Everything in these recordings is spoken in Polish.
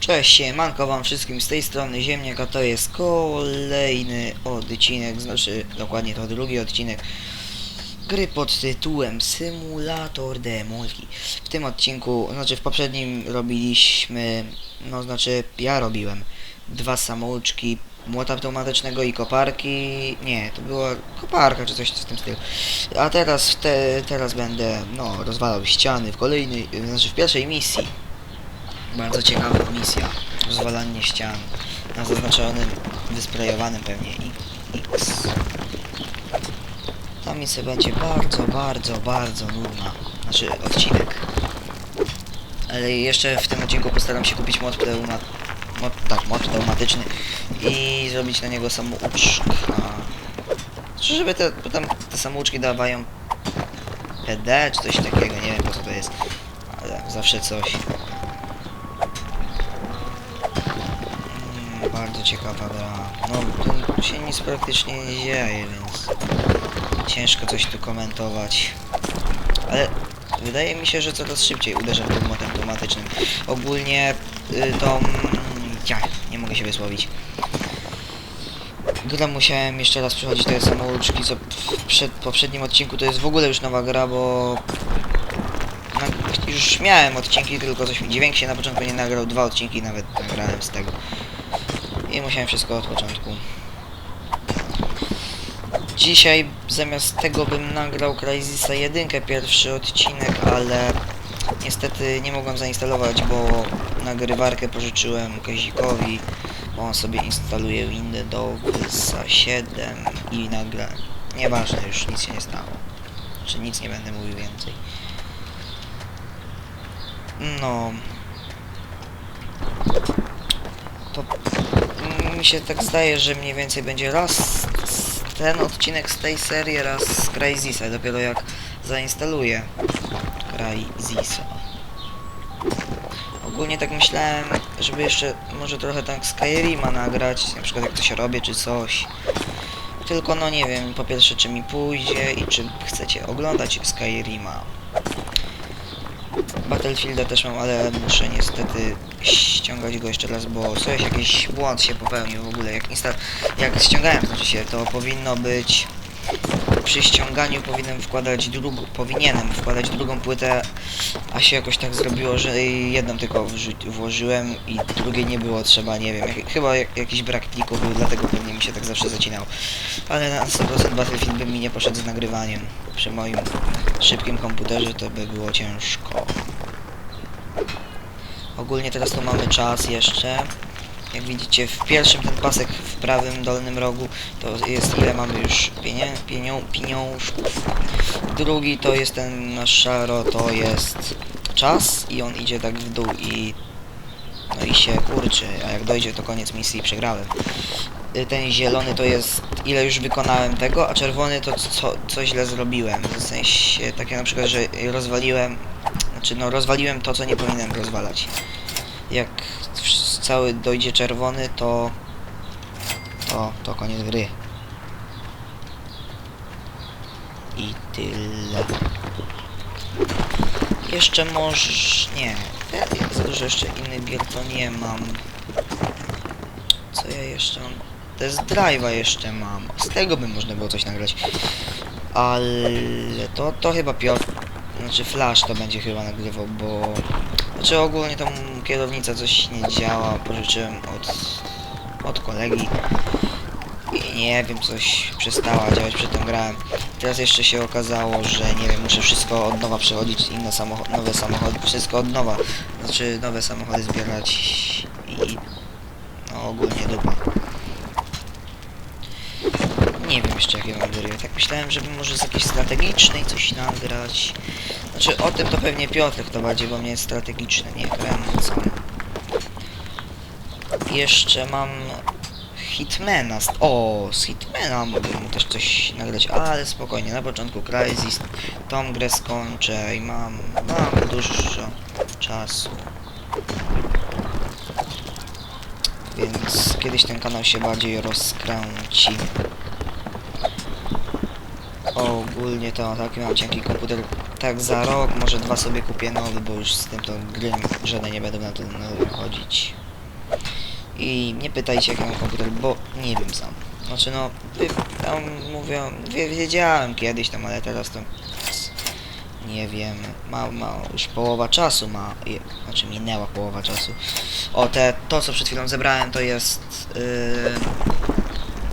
Cześć, siemanko wam wszystkim z tej strony Ziemniak, a to jest kolejny odcinek, znaczy dokładnie to drugi odcinek gry pod tytułem Symulator Demolki. W tym odcinku, znaczy w poprzednim robiliśmy, no znaczy ja robiłem dwa samouczki młota automatycznego i koparki, nie, to była koparka czy coś w tym stylu. A teraz, te, teraz będę, no, rozwalał ściany w kolejnej, znaczy w pierwszej misji. Bardzo ciekawa misja. Rozwalanie ścian na zaznaczonym, wysprejowanym pewnie X. Ta misja będzie bardzo, bardzo, bardzo nudna. Znaczy odcinek. Ale jeszcze w tym odcinku postaram się kupić mod. Mod, tak, mod pneumatyczny i zrobić na niego samouczka. Znaczy, żeby te, bo te samouczki dawają PD czy coś takiego, nie wiem po co to jest. Ale zawsze coś. Bardzo ciekawa gra. No, tu się nic praktycznie nie dzieje, więc ciężko coś tu komentować. Ale wydaje mi się, że coraz szybciej uderzam tym motem automatycznym. Ogólnie y, tą... Ja, nie mogę się wysłowić. Grę musiałem jeszcze raz przechodzić te samouczki, co w przed, poprzednim odcinku to jest w ogóle już nowa gra, bo na, już miałem odcinki, tylko coś mi dźwięk się na początku nie nagrał, dwa odcinki nawet nagrałem z tego. I musiałem wszystko od początku. Dzisiaj zamiast tego bym nagrał Crysisa 1 pierwszy odcinek, ale niestety nie mogłem zainstalować, bo nagrywarkę pożyczyłem Kazikowi, bo on sobie instaluje Windowsa 7 i nagle... Nieważne, już nic się nie stało. Czy nic nie będę mówił więcej. No. To mm, mi się tak zdaje, że mniej więcej będzie raz ten odcinek z tej serii, raz z Crazisa, dopiero jak zainstaluję Crazisa. Ogólnie tak myślałem, żeby jeszcze może trochę tak Skyrima nagrać, na przykład jak coś robię czy coś. Tylko no nie wiem, po pierwsze czy mi pójdzie i czy chcecie oglądać Skyrima. Battlefielda też mam, ale muszę niestety ściągać go jeszcze raz, bo coś jakiś błąd się popełnił w ogóle. Jak, insta jak ściągałem, znaczy się, to powinno być przy ściąganiu powinienem wkładać drugą, powinienem wkładać drugą płytę, a się jakoś tak zrobiło, że jedną tylko włożyłem i drugiej nie było trzeba, nie wiem, jak, chyba jak, jakiś brak plików był, dlatego pewnie mi się tak zawsze zacinał. Ale na 100% Battlefield by mi nie poszedł z nagrywaniem. Przy moim szybkim komputerze to by było ciężko. Ogólnie teraz tu mamy czas jeszcze. Jak widzicie w pierwszym ten pasek w prawym dolnym rogu to jest ile mamy już pienie, pienią, pieniążków. Drugi to jest ten na szaro to jest czas i on idzie tak w dół i no i się kurczy, a jak dojdzie to koniec misji przegrałem. Y, Ten zielony to jest ile już wykonałem tego, a czerwony to co, co źle zrobiłem. W sensie takie na przykład, że rozwaliłem, znaczy no rozwaliłem to co nie powinienem rozwalać. Jak cały dojdzie czerwony to to, to koniec gry. I tyle. Jeszcze możesz... Nie. Ja, jeszcze innych gier to nie mam. Co ja jeszcze mam? Test drive'a jeszcze mam. Z tego by można było coś nagrać. Ale to, to chyba Piotr... Znaczy Flash to będzie chyba nagrywał, bo... Znaczy ogólnie tą kierownica coś nie działa. Pożyczyłem od... od kolegi. I nie wiem, coś przestała działać przed tą grałem. Teraz jeszcze się okazało, że nie wiem, muszę wszystko od nowa przechodzić, inne samochody, nowe samochody, wszystko od nowa. Znaczy nowe samochody zbierać i no ogólnie dupa. Nie wiem jeszcze jakie mam gry. Tak myślałem, żeby może z jakiejś strategicznej coś nagrać. Znaczy o tym to pewnie Piotrek to bardziej, bo mnie jest strategiczne, nie kręcą. Jeszcze mam Hitmana. O, z Hitmana mógłbym też coś nagrać, ale spokojnie, na początku Crysis, tą grę skończę i mam, mam dużo czasu. Więc kiedyś ten kanał się bardziej rozkręci. Ogólnie to taki mam cienki komputer. Tak za rok, może dwa sobie kupię nowy, bo już z tym to gry żadne nie będą na to chodzić. I nie pytajcie jaki mam komputer, bo nie wiem sam. Znaczy no, tam mówią, wie, wiedziałem kiedyś tam, ale teraz to nie wiem, ma, ma już połowa czasu ma, znaczy minęła połowa czasu. O, te, to co przed chwilą zebrałem to jest, yy,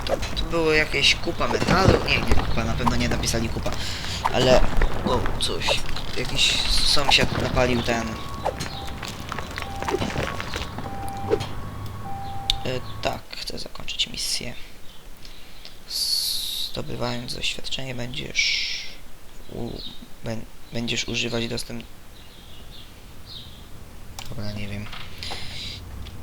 to, to było jakieś kupa metalu, nie, nie kupa, na pewno nie napisali kupa, ale, o, coś, jakiś sąsiad napalił ten, yy, tak, chcę zakończyć misję. Zdobywając doświadczenie będziesz u, bę- będziesz używać dostęp Dobra, nie wiem.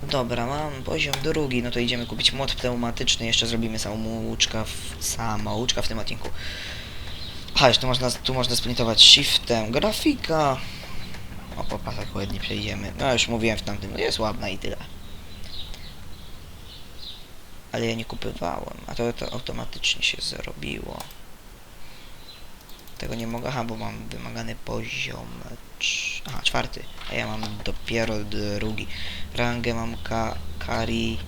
Dobra, mam poziom drugi, no to idziemy kupić mod pneumatyczny, jeszcze zrobimy samouczka w, samouczka w tym odcinku. Jeszcze tu można, tu można sprintować shiftem grafika. O, po pasach ładnie przejdziemy. No już mówiłem w tamtym, no jest ładna i tyle. Ale ja nie kupywałem, a to, to automatycznie się zrobiło. Tego nie mogę, aha, bo mam wymagany poziom. Aha, czwarty, a ja mam dopiero drugi. Rangę mam ka kari.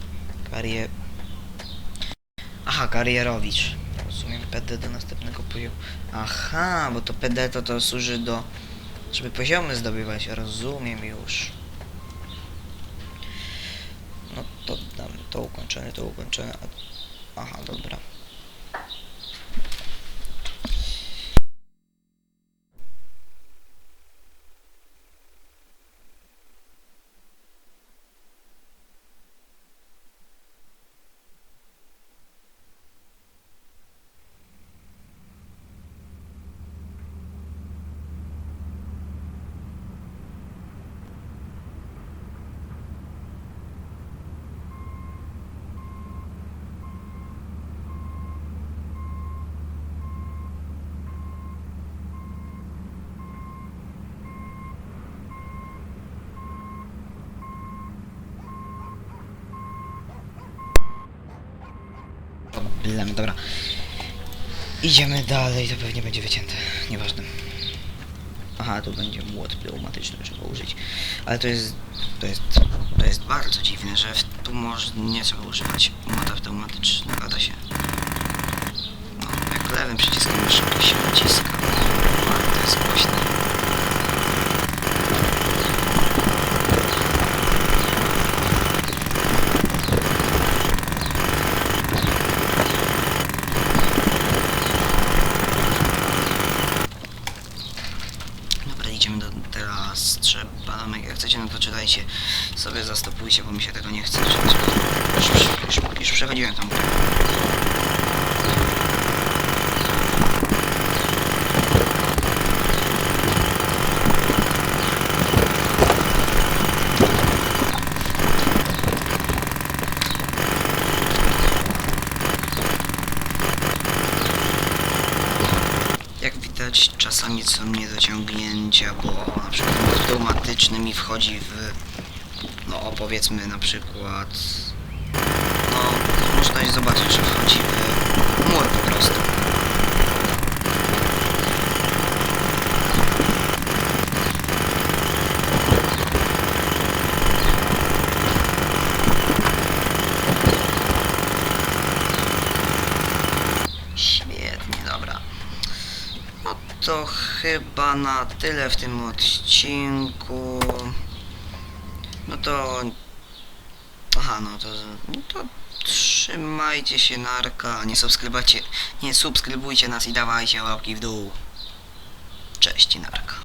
Aha, karierowicz. Rozumiem PD do następnego poziomu. Aha, bo to PD to, to służy do. żeby poziomy zdobywać. Rozumiem już. No to dam to ukończone, to ukończone. Aha, dobra. Dobra. Idziemy dalej, to pewnie będzie wycięte. Nieważne. Aha, tu będzie młot pneumatyczny, trzeba użyć. Ale to jest... To jest... To jest bardzo dziwne, że tu może nie trzeba używać młota pneumatycznego, da się. No, jak lewym przyciskiem myszki się naciska. To jest głośne. Dobra, idziemy do teraz trzeba, no, jak chcecie no to czytajcie sobie, zastopujcie, bo mi się tego nie chce. Już, już, już, przechodziłem tam. Czasami są niedociągnięcia, bo na przykład mi wchodzi w, no powiedzmy na przykład, no można zobaczyć, że wchodzi w mur po prostu. No to chyba na tyle w tym odcinku. No to... Aha, no to... No to trzymajcie się narka, nie subskrybujcie, nie subskrybujcie nas i dawajcie łapki w dół. Cześć narka.